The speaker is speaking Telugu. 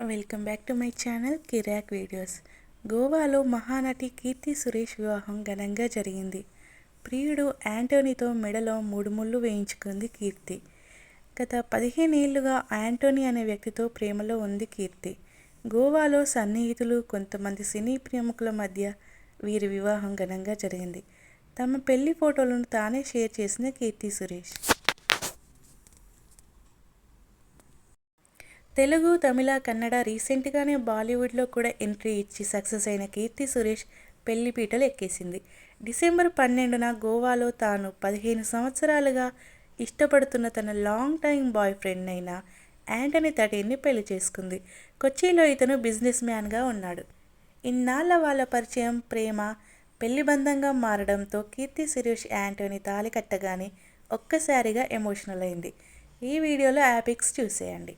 Welcome back to my channel Kirik videos. గోవాలో మహానటి కీర్తి సురేష్ వివాహం ఘనంగా జరిగింది. ప్రియుడు యాంటోనీతో మెడలో మూడు ముళ్ళు వేయించుకుంది కీర్తి. గత పదిహేనేళ్ళుగా యాంటోనీ అనే వ్యక్తితో ప్రేమలో ఉంది కీర్తి. గోవాలో సన్నిహితులు కొంతమంది సినీ ప్రముఖుల మధ్య వీరి వివాహం ఘనంగా జరిగింది. తమ పెళ్ళి ఫోటోలను తానే షేర్ చేసిన కీర్తి సురేష్. తెలుగు తమిళ కన్నడ రీసెంట్గానే బాలీవుడ్లో కూడా ఎంట్రీ ఇచ్చి సక్సెస్ అయిన కీర్తి సురేష్ పెళ్ళి పీటలు ఎక్కేసింది. డిసెంబర్ పన్నెండున గోవాలో తాను పదిహేను సంవత్సరాలుగా ఇష్టపడుతున్న తన లాంగ్ టైం బాయ్ ఫ్రెండ్ అయిన యాంటనీ తటేన్ని పెళ్ళి చేసుకుంది. కొచ్చిలో ఇతను బిజినెస్ మ్యాన్గా ఉన్నాడు. ఇన్నాళ్ళ వాళ్ళ పరిచయం ప్రేమ పెళ్ళి బంధంగా మారడంతో కీర్తి సురేష్ యాంటోని తాలి కట్టగానే ఒక్కసారిగా ఎమోషనల్ అయింది. ఈ వీడియోలో యాపిక్స్ చూసేయండి.